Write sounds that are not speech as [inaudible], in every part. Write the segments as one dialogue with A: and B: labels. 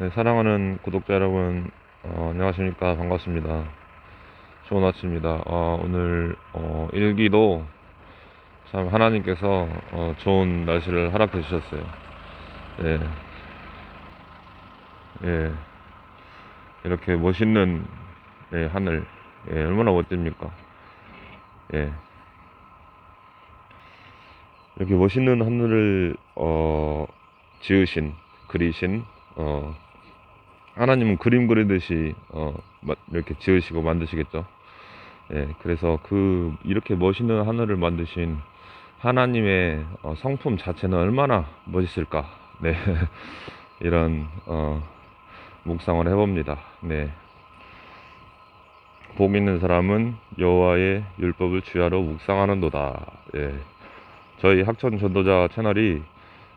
A: 네, 사랑하는 구독자 여러분, 어, 안녕하십니까. 반갑습니다. 좋은 아침입니다. 어, 오늘, 어, 일기도 참 하나님께서, 어, 좋은 날씨를 허락해 주셨어요. 예. 예. 이렇게 멋있는, 예, 하늘. 예, 얼마나 멋집니까? 예. 이렇게 멋있는 하늘을, 어, 지으신, 그리신, 어, 하나님은 그림 그리듯이 어, 마- 이렇게 지으시고 만드시겠죠. 예, 그래서 그 이렇게 멋있는 하늘을 만드신 하나님의 어, 성품 자체는 얼마나 멋있을까. 네, [laughs] 이런 어, 묵상을 해봅니다. 네, 복 있는 사람은 여호와의 율법을 주야로 묵상하는도다. 예, 저희 학천 전도자 채널이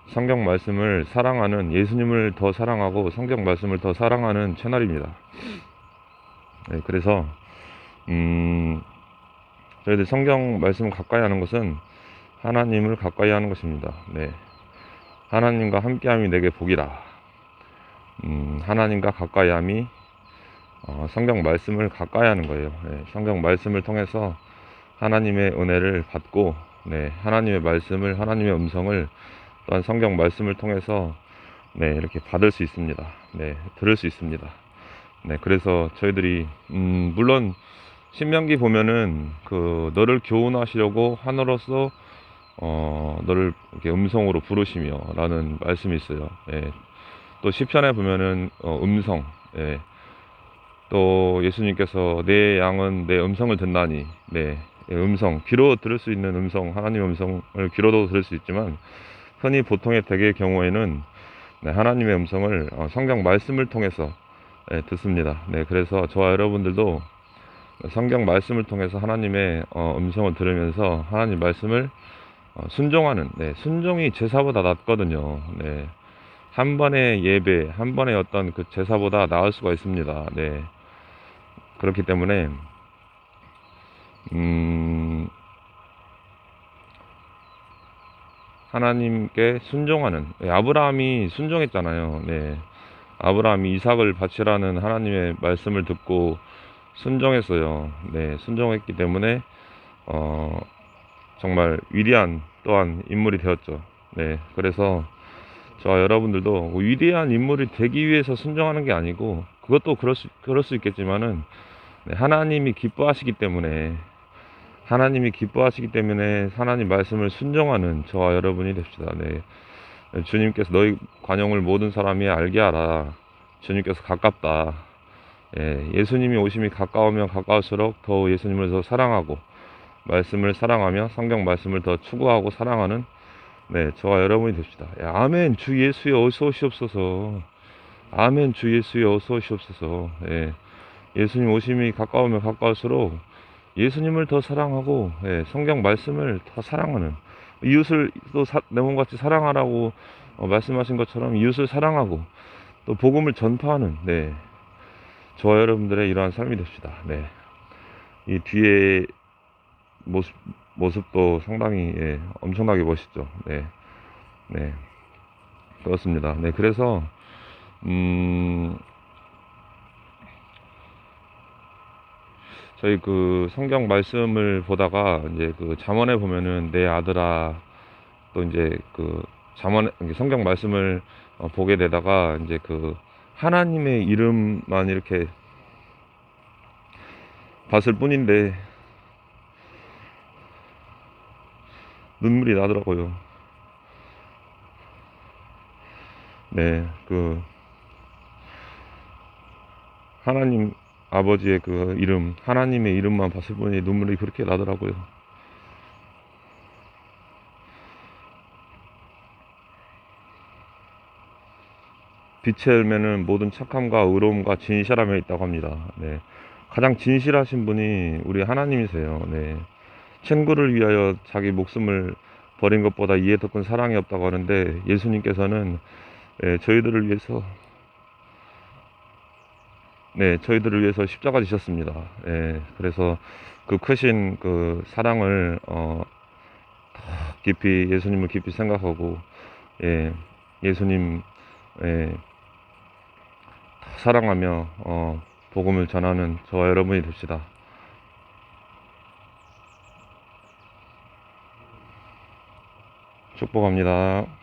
A: 성경 말씀을 사랑하는 예수님을 더 사랑하고 성경 말씀을 더 사랑하는 채널입니다. 네, 그래서 음, 저희들 성경 말씀을 가까이 하는 것은 하나님을 가까이 하는 것입니다. 네. 하나님과 함께함이 내게 복이라. 음, 하나님과 가까이함이 어, 성경 말씀을 가까이 하는 거예요. 네, 성경 말씀을 통해서 하나님의 은혜를 받고 네, 하나님의 말씀을 하나님의 음성을 또한 성경 말씀을 통해서 네, 이렇게 받을 수 있습니다. 네, 들을 수 있습니다. 네, 그래서 저희들이 음, 물론 신명기 보면은 그 너를 교훈하시려고 하늘로서 어, 너를 이렇게 음성으로 부르시며라는 말씀이 있어요. 예. 또 시편에 보면은 어, 음성, 예. 또 예수님께서 내 양은 내 음성을 듣나니, 네, 예, 음성, 귀로 들을 수 있는 음성, 하나님 음성을 귀로도 들을 수 있지만 흔히 보통의 대개의 경우에는 네, 하나님의 음성을 어, 성경 말씀을 통해서 예, 듣습니다. 네, 그래서 저와 여러분들도 성경 말씀을 통해서 하나님의 어, 음성을 들으면서 하나님 말씀을 어, 순종하는 네, 순종이 제사보다 낫거든요. 네, 한 번의 예배, 한 번의 어떤 그 제사보다 나을 수가 있습니다. 네, 그렇기 때문에 음, 하나님께 순종하는 예, 아브라함이 순종했잖아요. 네. 아브라함이 이삭을 바치라는 하나님의 말씀을 듣고 순종했어요. 네, 순종했기 때문에 어, 정말 위대한 또한 인물이 되었죠. 네, 그래서 저와 여러분들도 위대한 인물이 되기 위해서 순종하는 게 아니고 그것도 그럴 수 그럴 수 있겠지만은 네, 하나님이 기뻐하시기 때문에 하나님이 기뻐하시기 때문에 하나님 말씀을 순종하는 저와 여러분이 됩시다. 네. 주님께서 너희 관용을 모든 사람이 알게 하라. 주님께서 가깝다. 예, 예수님이 오심이 가까우면 가까울수록 더 예수님을 더 사랑하고 말씀을 사랑하며 성경 말씀을 더 추구하고 사랑하는 네, 저와 여러분이 됩시다. 예, 아멘. 주 예수여 어서 오시옵소서. 아멘. 주 예수여 어서 오시옵소서. 예, 예수님 오심이 가까우면 가까울수록 예수님을 더 사랑하고 예, 성경 말씀을 더 사랑하는 이웃을 또 내 몸같이 사랑하라고 어, 말씀하신 것처럼 이웃을 사랑하고 또 복음을 전파하는 네 저와 여러분들의 이러한 삶이 됩시다. 네. 이 뒤에 모습 모습도 상당히 예, 엄청나게 멋있죠. 네. 네. 그렇습니다. 네. 그래서 음 저희 그 성경 말씀을 보다가 이제 그 잠언에 보면은 내 아들아 또 이제 그 잠언 성경 말씀을 어, 보게 되다가 이제 그 하나님의 이름만 이렇게 봤을 뿐인데 눈물이 나더라고요. 네, 그 하나님 아버지의 그 이름, 하나님의 이름만 봤을 뿐이 눈물이 그렇게 나더라고요. 빛의 열매는 모든 착함과 의로움과 진실함에 있다고 합니다. 네. 가장 진실하신 분이 우리 하나님이세요. 네. 친구를 위하여 자기 목숨을 버린 것보다 이에 더 큰 사랑이 없다고 하는데 예수님께서는 예, 저희들을 위해서 네, 저희들을 위해서 십자가 지셨습니다. 예, 그래서 그 크신 그 사랑을 어, 깊이 예수님을 깊이 생각하고 예, 예수님 예, 사랑하며 어, 복음을 전하는 저와 여러분이 됩시다. 축복합니다.